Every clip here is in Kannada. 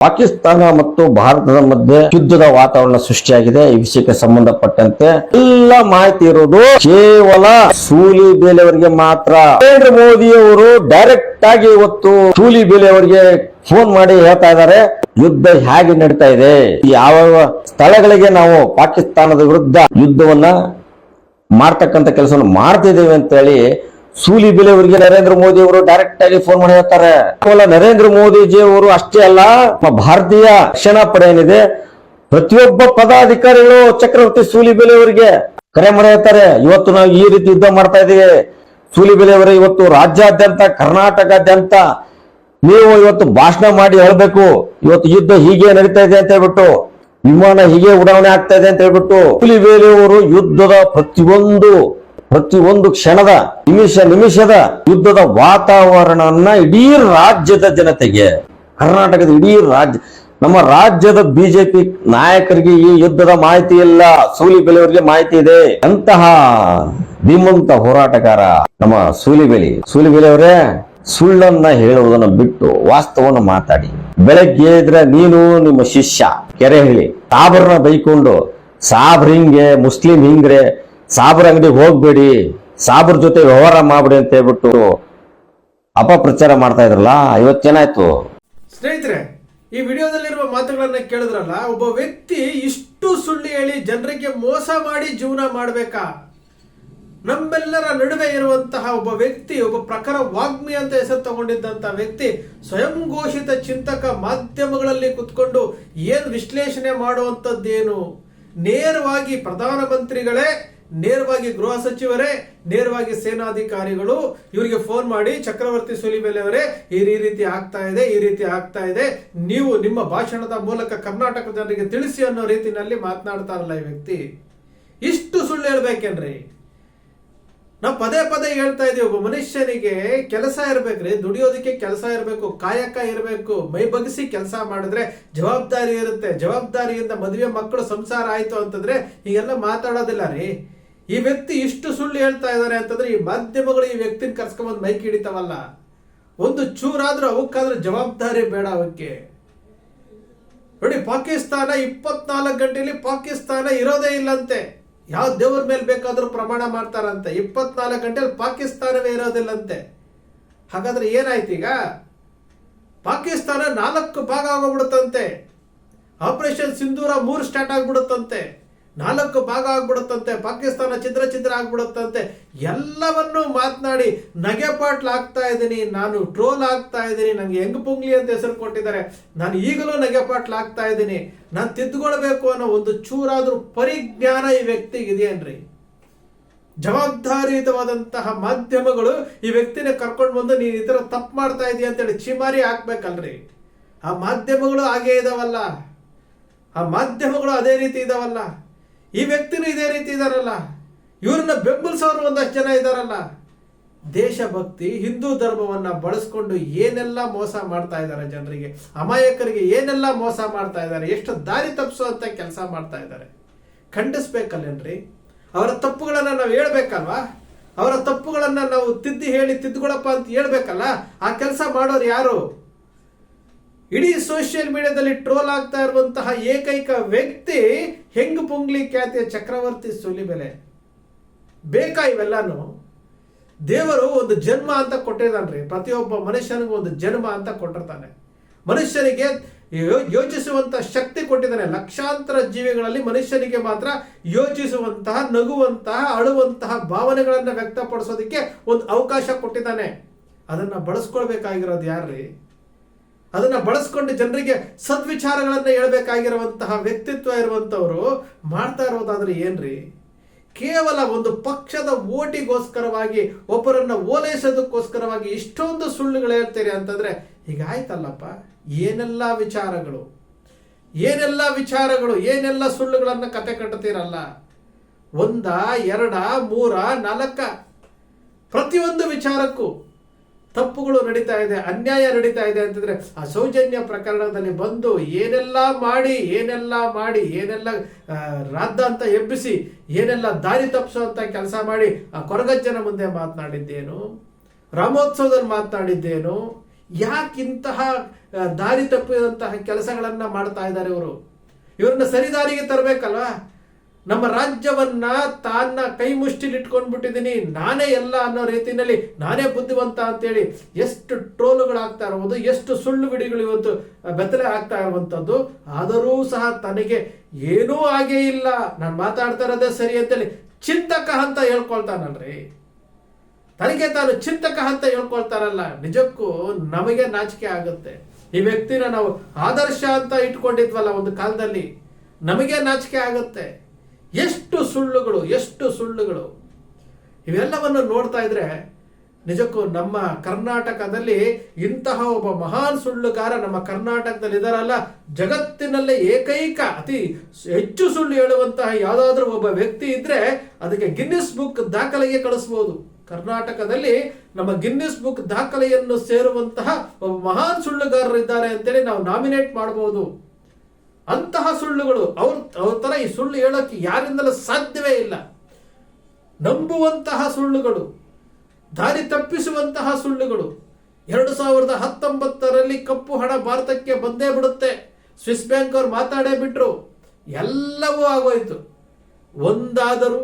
ಪಾಕಿಸ್ತಾನ ಮತ್ತು ಭಾರತದ ಮಧ್ಯೆ ಯುದ್ಧದ ವಾತಾವರಣ ಸೃಷ್ಟಿಯಾಗಿದೆ. ಈ ವಿಷಯಕ್ಕೆ ಸಂಬಂಧಪಟ್ಟಂತೆ ಎಲ್ಲ ಮಾಹಿತಿ ಇರೋದು ಕೇವಲ ಸೂಲಿ ಬೇಲೆಯವರಿಗೆ ಮಾತ್ರ. ನರೇಂದ್ರ ಮೋದಿ ಅವರು ಡೈರೆಕ್ಟ್ ಆಗಿ ಇವತ್ತು ಸೂಲಿ ಬೇಲೆಯವರಿಗೆ ಫೋನ್ ಮಾಡಿ ಹೇಳ್ತಾ ಇದ್ದಾರೆ. ಯುದ್ಧ ಹೇಗೆ ನಡೀತಾ ಇದೆ? ಯಾವ ಸ್ಥಳಗಳಿಗೆ ನಾವು ಪಾಕಿಸ್ತಾನದ ವಿರುದ್ಧ ಯುದ್ಧವನ್ನ ಮಾಡ್ತಕ್ಕಂಥ ಕೆಲಸವನ್ನು ಮಾಡ್ತಿದ್ದೇವೆ ಅಂತ ಸೂಲಿ ಬೆಲೆಯವರಿಗೆ ನರೇಂದ್ರ ಮೋದಿ ಅವರು ಡೈರೆಕ್ಟ್ ಆಗಿ ಫೋನ್ ಮಾಡಿ ಹೇಳ್ತಾರೆ. ಕೇವಲ ನರೇಂದ್ರ ಮೋದಿಜಿ ಅವರು ಅಷ್ಟೇ ಅಲ್ಲ ಭಾರತೀಯ ರಕ್ಷಣಾ ಪಡೆ ಏನಿದೆ, ಪ್ರತಿಯೊಬ್ಬ ಪದಾಧಿಕಾರಿಗಳು ಚಕ್ರವರ್ತಿ ಸೂಲಿ ಬೆಲೆಯವರಿಗೆ ಕರೆ ಮಾಡಿ ಹೇಳ್ತಾರೆ. ಇವತ್ತು ನಾವು ಈ ರೀತಿ ಯುದ್ಧ ಮಾಡ್ತಾ ಇದೀವಿ. ಸೂಲಿ ಬೆಲೆಯವರೇ ಇವತ್ತು ರಾಜ್ಯಾದ್ಯಂತ ಕರ್ನಾಟಕಾದ್ಯಂತ ನೀವು ಇವತ್ತು ಭಾಷಣ ಮಾಡಿ ಹೇಳ್ಬೇಕು. ಇವತ್ತು ಯುದ್ಧ ಹೀಗೆ ನಡೀತಾ ಇದೆ ಅಂತ ಹೇಳ್ಬಿಟ್ಟು, ವಿಮಾನ ಹೀಗೆ ಉಡಾವಣೆ ಆಗ್ತಾ ಇದೆ ಅಂತ ಹೇಳ್ಬಿಟ್ಟು ಹುಲಿ ಬೇಲೆಯವರು ಯುದ್ಧದ ಪ್ರತಿಯೊಂದು ಪ್ರತಿಯೊಂದು ಕ್ಷಣದ ನಿಮಿಷ ನಿಮಿಷದ ಯುದ್ಧದ ವಾತಾವರಣವನ್ನ ಇಡೀ ರಾಜ್ಯದ ಜನತೆಗೆ, ಕರ್ನಾಟಕದ ಇಡೀ ರಾಜ್ಯ, ನಮ್ಮ ರಾಜ್ಯದ ಬಿಜೆಪಿ ನಾಯಕರಿಗೆ ಈ ಯುದ್ಧದ ಮಾಹಿತಿ ಇಲ್ಲ. ಸೂಲಿ ಬೆಲೆಯವರಿಗೆ ಮಾಹಿತಿ ಇದೆ. ಅಂತಹ ಧೀಮಂತ ಹೋರಾಟಗಾರ ನಮ್ಮ ಸೂಲಿಬೆಲಿ ಸೂಲಿಬೆಲೆಯವರೇ ಸುಳ್ಳನ್ನ ಹೇಳುವುದನ್ನು ಬಿಟ್ಟು ವಾಸ್ತವವನ್ನು ಮಾತಾಡಿ. ಬೆಳಗ್ಗೆ ಇದ್ರೆ ನೀನು ನಿಮ್ಮ ಶಿಷ್ಯ. ಕೆರೆ ಹೇಳಿ, ತಾಬರ್ನ ಬೈಕೊಂಡು ಸಾಬ್ರಿಂಗೆ ಮುಸ್ಲಿಂ ಹಿಂಗ್ರೆ ಸಾಬ್ರ ಅಂಗಡಿಗೆ ಹೋಗ್ಬೇಡಿ, ಸಾಬ್ರ ಜೊತೆ ವ್ಯವಹಾರ ಮಾಡ್ಬೇಡಿ ಅಂತ ಹೇಳ್ಬಿಟ್ಟು ಅಪಪ್ರಚಾರ ಮಾಡ್ತಾ ಇದ್ರಲ್ಲ ಇವತ್ತೇನಾಯ್ತು ಸ್ನೇಹಿತರೆ, ಈ ವಿಡಿಯೋದಲ್ಲಿರುವ ಮಾತುಗಳನ್ನ ಕೇಳಿದ್ರಲ್ಲ, ಒಬ್ಬ ವ್ಯಕ್ತಿ ಇಷ್ಟು ಸುಳ್ಳು ಹೇಳಿ ಜನರಿಗೆ ಮೋಸ ಮಾಡಿ ಜೀವನ ಮಾಡಬೇಕಾ? ನಮ್ಮೆಲ್ಲರ ನಡುವೆ ಇರುವಂತಹ ಒಬ್ಬ ವ್ಯಕ್ತಿ, ಒಬ್ಬ ಪ್ರಖರ ವಾಗ್ಮಿ ಅಂತ ಹೆಸರು ತಗೊಂಡಿದ್ದಂತ ವ್ಯಕ್ತಿ, ಸ್ವಯಂ ಘೋಷಿತ ಚಿಂತಕ ಮಾಧ್ಯಮಗಳಲ್ಲಿ ಕುತ್ಕೊಂಡು ಏನು ವಿಶ್ಲೇಷಣೆ ಮಾಡುವಂಥದ್ದೇನು? ನೇರವಾಗಿ ಪ್ರಧಾನಮಂತ್ರಿಗಳೇ ನೇರವಾಗಿ ಗೃಹ ಸಚಿವರೇ, ನೇರವಾಗಿ ಸೇನಾಧಿಕಾರಿಗಳು, ಇವರಿಗೆ ಫೋನ್ ಮಾಡಿ ಚಕ್ರವರ್ತಿ ಸುಲಿಬೆಲೆ ಅವರೇ ಈ ರೀತಿ ಆಗ್ತಾ ಇದೆ, ಈ ರೀತಿ ಆಗ್ತಾ ಇದೆ. ನೀವು ನಿಮ್ಮ ಭಾಷಣದ ಮೂಲಕ ಕರ್ನಾಟಕ ಜನರಿಗೆ ತಿಳಿಸಿ ಅನ್ನೋ ರೀತಿಯಲ್ಲಿ ಮಾತನಾಡ್ತಾರಲ್ಲ ಈ ವ್ಯಕ್ತಿ. ಇಷ್ಟು ಸುಳ್ಳು ಹೇಳ್ಬೇಕೇನ್ರಿ? ನಾವು ಪದೇ ಪದೇ ಹೇಳ್ತಾ ಇದೀವಿ, ಒಬ್ಬ ಮನುಷ್ಯನಿಗೆ ಕೆಲಸ ಇರ್ಬೇಕ್ರಿ, ದುಡಿಯೋದಕ್ಕೆ ಕೆಲಸ ಇರಬೇಕು, ಕಾಯಕ ಇರಬೇಕು, ಮೈ ಕೆಲಸ ಮಾಡಿದ್ರೆ ಜವಾಬ್ದಾರಿ ಇರುತ್ತೆ. ಜವಾಬ್ದಾರಿಯಿಂದ ಮದುವೆ ಮಕ್ಕಳು ಸಂಸಾರ ಆಯ್ತು ಅಂತಂದ್ರೆ ಹೀಗೆಲ್ಲ ಮಾತಾಡೋದಿಲ್ಲ ರೀ. ಈ ವ್ಯಕ್ತಿ ಇಷ್ಟು ಸುಳ್ಳು ಹೇಳ್ತಾ ಇದ್ದಾರೆ ಅಂತಂದ್ರೆ ಈ ಮಾಧ್ಯಮಗಳು ಈ ವ್ಯಕ್ತಿನ ಕರ್ಸ್ಕೊಂಬಂದು ಮೈಕ್ ಹಿಡಿತಾವಲ್ಲ. ಒಂದು ಚೂರಾದ್ರೂ ಅವಕ್ಕಾದ್ರೆ ಜವಾಬ್ದಾರಿ ಬೇಡ ಅವಕ್ಕೆ. ನೋಡಿ, ಪಾಕಿಸ್ತಾನ ಇಪ್ಪತ್ನಾಲ್ಕು ಗಂಟೆಯಲ್ಲಿ ಪಾಕಿಸ್ತಾನ ಇರೋದೇ ಇಲ್ಲಂತೆ. ಯಾವ ದೇವ್ರ ಮೇಲೆ ಬೇಕಾದರೂ ಪ್ರಮಾಣ ಮಾಡ್ತಾರಂತೆ. ಇಪ್ಪತ್ನಾಲ್ಕು ಗಂಟೆಯಲ್ಲಿ ಪಾಕಿಸ್ತಾನವೇ ಇರೋದಿಲ್ಲಂತೆ. ಹಾಗಾದ್ರೆ ಏನಾಯ್ತು ಈಗ? ಪಾಕಿಸ್ತಾನ ನಾಲ್ಕು ಭಾಗ ಆಗೋಗ್ಬಿಡುತ್ತಂತೆ. ಆಪರೇಷನ್ ಸಿಂಧೂರ ಮೂರು ಸ್ಟಾರ್ಟ್ ಆಗ್ಬಿಡುತ್ತಂತೆ. ನಾಲ್ಕು ಭಾಗ ಆಗ್ಬಿಡುತ್ತಂತೆ, ಪಾಕಿಸ್ತಾನ ಚಿದ್ರ ಚಿದ್ರ ಆಗ್ಬಿಡುತ್ತಂತೆ. ಎಲ್ಲವನ್ನೂ ಮಾತನಾಡಿ ನಗೆಪಾಟ್ಲು ಆಗ್ತಾ ಇದ್ದೀನಿ, ನಾನು ಟ್ರೋಲ್ ಆಗ್ತಾ ಇದ್ದೀನಿ ನನಗೆ ಹೆಂಗ್ ಪುಂಗ್ಲಿ ಅಂತ ಹೆಸರು ಕೊಟ್ಟಿದ್ದಾರೆ. ನಾನು ಈಗಲೂ ನಗೆಪಾಟ್ಲು ಆಗ್ತಾ ಇದ್ದೀನಿ. ನಾನು ತಿದ್ದುಕೊಳ್ಬೇಕು ಅನ್ನೋ ಒಂದು ಚೂರಾದ್ರೂ ಪರಿಜ್ಞಾನ ಈ ವ್ಯಕ್ತಿಗೆ ಇದೆಯೇನ್ರಿ ಜವಾಬ್ದಾರಿಯುತವಾದಂತಹ ಮಾಧ್ಯಮಗಳು ಈ ವ್ಯಕ್ತಿನ ಕರ್ಕೊಂಡು ಬಂದು ನೀನು ಈ ಥರ ತಪ್ಪು ಮಾಡ್ತಾ ಇದೀಯ ಅಂತೇಳಿ ಚಿಮಾರಿ ಹಾಕ್ಬೇಕಲ್ರಿ? ಆ ಮಾಧ್ಯಮಗಳು ಹಾಗೇ ಇದಾವಲ್ಲ. ಆ ಮಾಧ್ಯಮಗಳು ಅದೇ ರೀತಿ ಇದಾವಲ್ಲ. ಈ ವ್ಯಕ್ತಿನೂ ಇದೇ ರೀತಿ ಇದಾರಲ್ಲ. ಇವ್ರನ್ನ ಬೆಂಬಲಿಸೋರು ಒಂದಷ್ಟು ಜನ ಇದಾರಲ್ಲ. ದೇಶಭಕ್ತಿ, ಹಿಂದೂ ಧರ್ಮವನ್ನ ಬಳಸ್ಕೊಂಡು ಏನೆಲ್ಲ ಮೋಸ ಮಾಡ್ತಾ ಇದ್ದಾರೆ ಜನರಿಗೆ, ಅಮಾಯಕರಿಗೆ ಏನೆಲ್ಲ ಮೋಸ ಮಾಡ್ತಾ ಇದ್ದಾರೆ, ಎಷ್ಟು ದಾರಿ ತಪ್ಪಿಸುವಂತ ಕೆಲಸ ಮಾಡ್ತಾ ಇದ್ದಾರೆ. ಖಂಡಿಸ್ಬೇಕಲ್ಲೇನ್ರಿ? ಅವರ ತಪ್ಪುಗಳನ್ನ ನಾವು ಹೇಳ್ಬೇಕಲ್ವಾ? ಅವರ ತಪ್ಪುಗಳನ್ನ ನಾವು ತಿದ್ದಿ ಹೇಳಿ ತಿದ್ದುಕೊಳಪ್ಪ ಅಂತ ಹೇಳ್ಬೇಕಲ್ಲ? ಆ ಕೆಲಸ ಮಾಡೋರು ಯಾರು? ಇಡೀ ಸೋಷಿಯಲ್ ಮೀಡಿಯಾದಲ್ಲಿ ಟ್ರೋಲ್ ಆಗ್ತಾ ಇರುವಂತಹ ಏಕೈಕ ವ್ಯಕ್ತಿ ಹೆಂಗ್ ಪುಂಗ್ಲಿ ಖ್ಯಾತಿಯ ಚಕ್ರವರ್ತಿ ಸುಲಿಬೆಲೆ? ಬೇಕಾ ಇವೆಲ್ಲಾನು? ದೇವರು ಒಂದು ಜನ್ಮ ಅಂತ ಕೊಟ್ಟಿದ್ದಾನ್ರಿ. ಪ್ರತಿಯೊಬ್ಬ ಮನುಷ್ಯನಿಗೂ ಒಂದು ಜನ್ಮ ಅಂತ ಕೊಟ್ಟಿರ್ತಾನೆ. ಮನುಷ್ಯನಿಗೆ ಯೋಚಿಸುವಂತ ಶಕ್ತಿ ಕೊಟ್ಟಿದ್ದಾನೆ. ಲಕ್ಷಾಂತರ ಜೀವಿಗಳಲ್ಲಿ ಮನುಷ್ಯನಿಗೆ ಮಾತ್ರ ಯೋಚಿಸುವಂತಹ, ನಗುವಂತಹ, ಅಳುವಂತಹ ಭಾವನೆಗಳನ್ನು ವ್ಯಕ್ತಪಡಿಸೋದಕ್ಕೆ ಒಂದು ಅವಕಾಶ ಕೊಟ್ಟಿದ್ದಾನೆ. ಅದನ್ನ ಬಳಸ್ಕೊಳ್ಬೇಕಾಗಿರೋದು ಯಾರ್ರಿ? ಅದನ್ನ ಬಳಸ್ಕೊಂಡು ಜನರಿಗೆ ಸದ್ವಿಚಾರಗಳನ್ನು ಹೇಳಬೇಕಾಗಿರುವಂತಹ ವ್ಯಕ್ತಿತ್ವ ಇರುವಂಥವರು ಮಾಡ್ತಾ ಇರೋದಾದ್ರೆ ಏನ್ರಿ? ಕೇವಲ ಒಂದು ಪಕ್ಷದ ಓಟಿಗೋಸ್ಕರವಾಗಿ ಒಬ್ಬರನ್ನು ಓಲೈಸೋದಕ್ಕೋಸ್ಕರವಾಗಿ ಇಷ್ಟೊಂದು ಸುಳ್ಳುಗಳು ಹೇಳ್ತೀರಿ ಅಂತಂದ್ರೆ ಆಯ್ತಲ್ಲಪ್ಪ, ಏನೆಲ್ಲ ವಿಚಾರಗಳು? ಏನೆಲ್ಲ ವಿಚಾರಗಳು? ಏನೆಲ್ಲ ಸುಳ್ಳುಗಳನ್ನು ಕತೆ ಕಟ್ಟುತ್ತೀರಲ್ಲ ಒಂದ, ಎರಡ, ಮೂರ, ನಾಲ್ಕ? ಪ್ರತಿಯೊಂದು ವಿಚಾರಕ್ಕೂ ತಪ್ಪುಗಳು ನಡೀತಾ ಇದೆ, ಅನ್ಯಾಯ ನಡೀತಾ ಇದೆ ಅಂತಂದ್ರೆ ಆ ಸೌಜನ್ಯ ಪ್ರಕರಣದಲ್ಲಿ ಬಂದು ಏನೆಲ್ಲ ಮಾಡಿ ಏನೆಲ್ಲ ಮಾಡಿ, ಏನೆಲ್ಲ ರಾದ್ದ ಅಂತ ಎಬ್ಬಿಸಿ, ಏನೆಲ್ಲ ದಾರಿ ತಪ್ಪಿಸುವಂತ ಕೆಲಸ ಮಾಡಿ ಆ ಕೊರಗಜ್ಜನ ಮುಂದೆ ಮಾತನಾಡಿದ್ದೇನು, ರಾಮೋತ್ಸವದಲ್ಲಿ ಮಾತನಾಡಿದ್ದೇನು ಯಾಕಿಂತಹ ದಾರಿ ತಪ್ಪಿದಂತಹ ಕೆಲಸಗಳನ್ನ ಮಾಡ್ತಾ ಇದ್ದಾರೆ ಇವರು? ಇವ್ರನ್ನ ಸರಿದಾರಿಗೆ ತರಬೇಕಲ್ವಾ? ನಮ್ಮ ರಾಜ್ಯವನ್ನ ತನ್ನ ಕೈ ಮುಷ್ಟಿಲಿ ಇಟ್ಕೊಂಡ್ಬಿಟ್ಟಿದ್ದೀನಿ ನಾನೇ ಎಲ್ಲ ಅನ್ನೋ ರೀತಿಯಲ್ಲಿ ನಾನೇ ಬುದ್ಧಿವಂತ ಅಂತೇಳಿ ಎಷ್ಟು ಟ್ರೋಲುಗಳಾಗ್ತಾ ಇರುವುದು, ಎಷ್ಟು ಸುಳ್ಳು ಬಿಡಿಗಳು ಇವತ್ತು ಬೆತ್ತಲೆ ಆಗ್ತಾ ಇರುವಂಥದ್ದು, ಆದರೂ ಸಹ ತನಗೆ ಏನೂ ಆಗೇ ಇಲ್ಲ. ನಾನು ಮಾತಾಡ್ತಾ ಇರೋದೇ ಸರಿ ಅಂತೇಳಿ ಚಿಂತಕ ಅಂತ ಹೇಳ್ಕೊಳ್ತಾನಲ್ರಿ. ತನಗೆ ತಾನು ಚಿಂತಕ ಅಂತ ಹೇಳ್ಕೊಳ್ತಾರಲ್ಲ, ನಿಜಕ್ಕೂ ನಮಗೆ ನಾಚಿಕೆ ಆಗುತ್ತೆ. ಈ ವ್ಯಕ್ತಿನ ನಾವು ಆದರ್ಶ ಅಂತ ಇಟ್ಕೊಂಡಿದ್ವಲ್ಲ ಒಂದು ಕಾಲದಲ್ಲಿ, ನಮಗೆ ನಾಚಿಕೆ ಆಗುತ್ತೆ. ಎಷ್ಟು ಸುಳ್ಳುಗಳು ಎಷ್ಟು ಸುಳ್ಳುಗಳು. ಇವೆಲ್ಲವನ್ನು ನೋಡ್ತಾ ಇದ್ರೆ ನಿಜಕ್ಕೂ ನಮ್ಮ ಕರ್ನಾಟಕದಲ್ಲಿ ಇಂತಹ ಒಬ್ಬ ಮಹಾನ್ ಸುಳ್ಳುಗಾರ ನಮ್ಮ ಕರ್ನಾಟಕದಲ್ಲಿ ಇದಾರಲ್ಲ, ಜಗತ್ತಿನಲ್ಲೇ ಏಕೈಕ, ಅತಿ ಹೆಚ್ಚು ಸುಳ್ಳು ಹೇಳುವಂತಹ ಯಾವುದಾದ್ರೂ ಒಬ್ಬ ವ್ಯಕ್ತಿ ಇದ್ರೆ ಅದಕ್ಕೆ ಗಿನ್ನಿಸ್ ಬುಕ್ ದಾಖಲೆಗೆ ಕಳಿಸ್ಬೋದು. ಕರ್ನಾಟಕದಲ್ಲಿ ನಮ್ಮ ಗಿನ್ನಿಸ್ ಬುಕ್ ದಾಖಲೆಯನ್ನು ಸೇರುವಂತಹ ಒಬ್ಬ ಮಹಾನ್ ಸುಳ್ಳುಗಾರರು ಇದ್ದಾರೆ ಅಂತೇಳಿ ನಾವು ನಾಮಿನೇಟ್ ಮಾಡಬಹುದು ಅಂತಹ ಸುಳ್ಳುಗಳು ಅವ್ರ ಅವ್ರ ಥರ ಈ ಸುಳ್ಳು ಹೇಳೋಕೆ ಯಾರಿಂದಲೂ ಸಾಧ್ಯವೇ ಇಲ್ಲ. ನಂಬುವಂತಹ ಸುಳ್ಳುಗಳು, ದಾರಿ ತಪ್ಪಿಸುವಂತಹ ಸುಳ್ಳುಗಳು, ಎರಡು ಸಾವಿರದ ಹತ್ತೊಂಬತ್ತರಲ್ಲಿ ಕಪ್ಪು ಹಣ ಭಾರತಕ್ಕೆ ಬಂದೇ ಬಿಡುತ್ತೆ. ಸ್ವಿಸ್ ಬ್ಯಾಂಕ್ ಅವ್ರು ಮಾತಾಡೇ ಬಿಟ್ರು. ಎಲ್ಲವೂ ಆಗೋಯ್ತು. ಒಂದಾದರೂ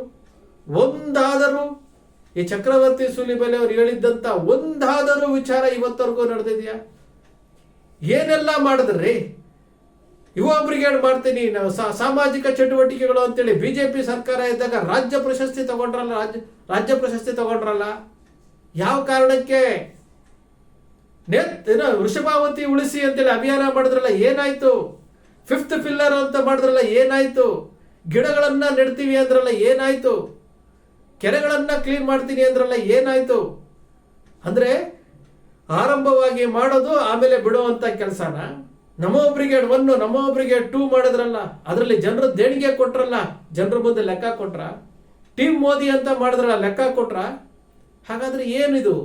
ಒಂದಾದರೂ, ಈ ಚಕ್ರವರ್ತಿ ಸುಲಿಬೆಲೆ ಅವರು ಹೇಳಿದ್ದಂತ ಒಂದಾದರೂ ವಿಚಾರ ಇವತ್ತವರೆಗೂ ನಡೆದಿದೆಯಾ? ಏನೆಲ್ಲ ಮಾಡಿದ್ರಿ? ಯುವ ಬ್ರಿಗೇಡ್ ಮಾಡ್ತೀನಿ, ನಾವು ಸಾಮಾಜಿಕ ಚಟುವಟಿಕೆಗಳು ಅಂತೇಳಿ ಬಿಜೆಪಿ ಸರ್ಕಾರ ಇದ್ದಾಗ ರಾಜ್ಯ ಪ್ರಶಸ್ತಿ ತಗೊಂಡ್ರಲ್ಲ, ರಾಜ್ಯ ರಾಜ್ಯ ಪ್ರಶಸ್ತಿ ತಗೊಂಡ್ರಲ್ಲ? ಯಾವ ಕಾರಣಕ್ಕೆ? ನೇತ್ ವೃಷಭಾವತಿ ಉಳಿಸಿ ಅಂತೇಳಿ ಅಭಿಯಾನ ಮಾಡಿದ್ರಲ್ಲ, ಏನಾಯ್ತು? ಫಿಫ್ತ್ ಪಿಲ್ಲರ್ ಅಂತ ಮಾಡಿದ್ರಲ್ಲ, ಏನಾಯ್ತು? ಗಿಡಗಳನ್ನ ನೆಡ್ತೀವಿ ಅಂದ್ರಲ್ಲ, ಏನಾಯ್ತು? ಕೆರೆಗಳನ್ನ ಕ್ಲೀನ್ ಮಾಡ್ತೀನಿ ಅಂದ್ರಲ್ಲ, ಏನಾಯ್ತು? ಅಂದ್ರೆ ಆರಂಭವಾಗಿ ಮಾಡೋದು ಆಮೇಲೆ ಬಿಡುವಂತ ಕೆಲಸನ? Namo brigade one Namo brigade two ಮಾಡಿದ್ರಲ್ಲ, ಅದರಲ್ಲಿ ಜನರ ದೇಣಿಗೆ ಕೊಟ್ರಲ್ಲ, ಜನರ ಮುಂದೆ ಲೆಕ್ಕ ಕೊಟ್ರ? ಟೀಮ್ ಮೋದಿ ಅಂತ ಮಾಡಿದ್ರಲ್ಲ, ಲೆಕ್ಕ ಕೊಟ್ರ? ಹಾಗಾದ್ರೆ ಏನಿದು?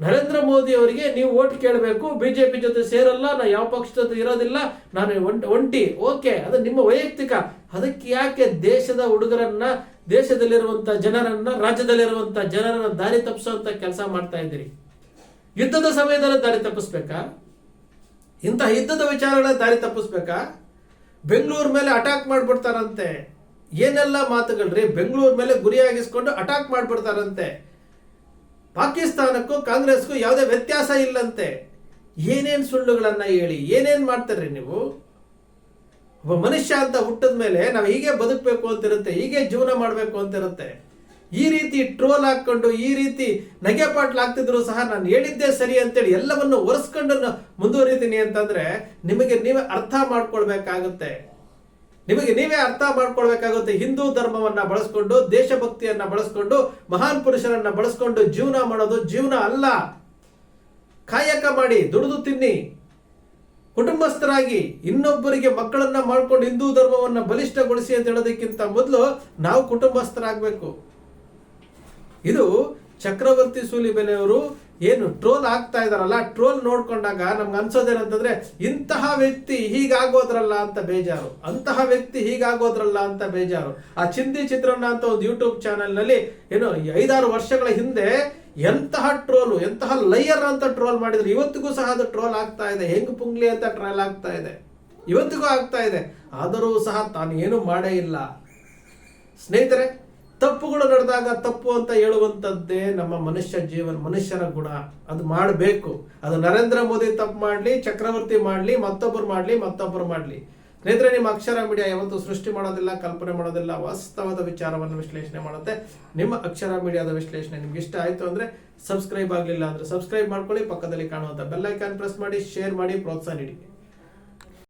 ನರೇಂದ್ರ ಮೋದಿ ಅವರಿಗೆ ನೀವು ಓಟ್ ಕೇಳಬೇಕು, ಬಿಜೆಪಿ ಜೊತೆ ಸೇರಲ್ಲ, ನಾ ಯಾವ ಪಕ್ಷ ಜೊತೆ ಇರೋದಿಲ್ಲ, ನಾನು ಒಂಟಿ, ಓಕೆ, ಅದು ನಿಮ್ಮ ವೈಯಕ್ತಿಕ. ಅದಕ್ಕೆ ಯಾಕೆ ದೇಶದ ಹುಡುಗರನ್ನ, ದೇಶದಲ್ಲಿರುವಂತ ಜನರನ್ನ, ರಾಜ್ಯದಲ್ಲಿರುವಂತ ಜನರನ್ನ ದಾರಿ ತಪ್ಪಿಸುವಂತ ಕೆಲಸ ಮಾಡ್ತಾ ಇದ್ದೀರಿ? ಯುದ್ಧದ ಸಮಯದಲ್ಲಿ ದಾರಿ ತಪ್ಪಿಸ್ಬೇಕಾ? ಇಂತಹ ಯುದ್ಧದ ವಿಚಾರಗಳನ್ನ ದಾರಿ ತಪ್ಪಿಸ್ಬೇಕಾ? ಬೆಂಗಳೂರು ಮೇಲೆ ಅಟ್ಯಾಕ್ ಮಾಡ್ಬಿಡ್ತಾರಂತೆ. ಏನೆಲ್ಲ ಮಾತುಗಳ್ರಿ? ಬೆಂಗಳೂರು ಮೇಲೆ ಗುರಿಯಾಗಿಸ್ಕೊಂಡು ಅಟ್ಯಾಕ್ ಮಾಡ್ಬಿಡ್ತಾರಂತೆ. ಪಾಕಿಸ್ತಾನಕ್ಕೂ ಕಾಂಗ್ರೆಸ್ಗೂ ಯಾವುದೇ ವ್ಯತ್ಯಾಸ ಇಲ್ಲಂತೆ. ಏನೇನ್ ಸುಳ್ಳುಗಳನ್ನು ಹೇಳಿ, ಏನೇನ್ ಮಾಡ್ತಾರ್ರಿ ನೀವು? ಒಬ್ಬ ಮನುಷ್ಯ ಅಂತ ಹುಟ್ಟಿದ ಮೇಲೆ ನಾವು ಹೀಗೆ ಬದುಕಬೇಕು ಅಂತಿರುತ್ತೆ, ಹೀಗೆ ಜೀವನ ಮಾಡಬೇಕು ಅಂತಿರುತ್ತೆ. ಈ ರೀತಿ ಟ್ರೋಲ್ ಹಾಕೊಂಡು, ಈ ರೀತಿ ನಗೆಪಾಟ್ಲಾಗ್ತಿದ್ರು ಸಹ ನಾನು ಹೇಳಿದ್ದೆ ಸರಿ ಅಂತೇಳಿ ಎಲ್ಲವನ್ನು ಒರೆಸ್ಕೊಂಡು ಮುಂದುವರಿತೀನಿ ಅಂತಂದ್ರೆ ನಿಮಗೆ ನೀವೇ ಅರ್ಥ ಮಾಡ್ಕೊಳ್ಬೇಕಾಗುತ್ತೆ. ನಿಮಗೆ ನೀವೇ ಅರ್ಥ ಮಾಡ್ಕೊಳ್ಬೇಕಾಗುತ್ತೆ ಹಿಂದೂ ಧರ್ಮವನ್ನ ಬಳಸ್ಕೊಂಡು, ದೇಶಭಕ್ತಿಯನ್ನ ಬಳಸ್ಕೊಂಡು, ಮಹಾನ್ ಪುರುಷರನ್ನ ಬಳಸ್ಕೊಂಡು ಜೀವನ ಮಾಡೋದು ಜೀವನ ಅಲ್ಲ. ಕಾಯಕ ಮಾಡಿ, ದುಡಿದು ತಿನ್ನಿ. ಕುಟುಂಬಸ್ಥರಾಗಿ ಇನ್ನೊಬ್ಬರಿಗೆ ಮಕ್ಕಳನ್ನ ಮಾಡ್ಕೊಂಡು ಹಿಂದೂ ಧರ್ಮವನ್ನ ಬಲಿಷ್ಠಗೊಳಿಸಿ ಅಂತ ಹೇಳೋದಕ್ಕಿಂತ ಮೊದಲು ನಾವು ಕುಟುಂಬಸ್ಥರಾಗಬೇಕು. ಇದು ಚಕ್ರವರ್ತಿ ಸೂಲಿಬೆಲೆಯವರು ಏನು ಟ್ರೋಲ್ ಆಗ್ತಾ ಇದಾರಲ್ಲ ಟ್ರೋಲ್ ನೋಡ್ಕೊಂಡಾಗ ನಮ್ಗೆ ಅನ್ಸೋದೇನಂತಂದ್ರೆ, ಇಂತಹ ವ್ಯಕ್ತಿ ಹೀಗಾಗೋದ್ರಲ್ಲ ಅಂತ ಬೇಜಾರು. ಅಂತಹ ವ್ಯಕ್ತಿ ಹೀಗಾಗೋದ್ರಲ್ಲ ಅಂತ ಬೇಜಾರು. ಆ ಚಿಂದಿ ಚಿತ್ರಣ್ಣ ಅಂತ ಒಂದು ಯೂಟ್ಯೂಬ್ ಚಾನೆಲ್ನಲ್ಲಿ ಏನು ಐದಾರು ವರ್ಷಗಳ ಹಿಂದೆ ಎಂತಹ ಟ್ರೋಲು, ಎಂತಹ ಲಯರ್ ಅಂತ ಟ್ರೋಲ್ ಮಾಡಿದ್ರು. ಇವತ್ತಿಗೂ ಸಹ ಅದು ಟ್ರೋಲ್ ಆಗ್ತಾ ಇದೆ. ಹೆಂಗ್ ಪುಂಗ್ಲಿ ಅಂತ ಟ್ರೋಲ್ ಆಗ್ತಾ ಇದೆ. ಇವತ್ತಿಗೂ ಆಗ್ತಾ ಇದೆ. ಆದರೂ ಸಹ ತಾನೇನು ಮಾಡೇ ಇಲ್ಲ. ಸ್ನೇಹಿತರೆ ತಪ್ಪುಗಳು ನಡೆದಾಗ ತಪ್ಪು ಅಂತ ಹೇಳುವಂಥದ್ದೇ ನಮ್ಮ ಮನುಷ್ಯ ಜೀವನ ಮನುಷ್ಯರ ಗುಣ. ಅದು ಮಾಡಬೇಕು. ಅದು ನರೇಂದ್ರ ಮೋದಿ ತಪ್ಪು ಮಾಡಲಿ, ಚಕ್ರವರ್ತಿ ಮಾಡಲಿ, ಮತ್ತೊಬ್ಬರು ಮಾಡಲಿ ಮತ್ತೊಬ್ಬರು ಮಾಡಲಿ. ಸ್ನೇಹಿತರೆ, ನಿಮ್ಮ ಅಕ್ಷರ ಮೀಡಿಯಾ ಯಾವತ್ತೂ ಸೃಷ್ಟಿ ಮಾಡೋದಿಲ್ಲ, ಕಲ್ಪನೆ ಮಾಡೋದಿಲ್ಲ, ವಾಸ್ತವದ ವಿಚಾರವನ್ನು ವಿಶ್ಲೇಷಣೆ ಮಾಡುತ್ತೆ. ನಿಮ್ಮ ಅಕ್ಷರ ಮೀಡಿಯಾದ ವಿಶ್ಲೇಷಣೆ ನಿಮ್ಗೆ ಇಷ್ಟ ಆಯ್ತು ಅಂದ್ರೆ ಸಬ್ಸ್ಕ್ರೈಬ್ ಆಗಲಿಲ್ಲ ಅಂದ್ರೆ ಸಬ್ಸ್ಕ್ರೈಬ್ ಮಾಡ್ಕೊಳ್ಳಿ. ಪಕ್ಕದಲ್ಲಿ ಕಾಣುವಂಥ ಬೆಲ್ ಐಕಾನ್ ಪ್ರೆಸ್ ಮಾಡಿ, ಶೇರ್ ಮಾಡಿ, ಪ್ರೋತ್ಸಾಹ ನೀಡಿ.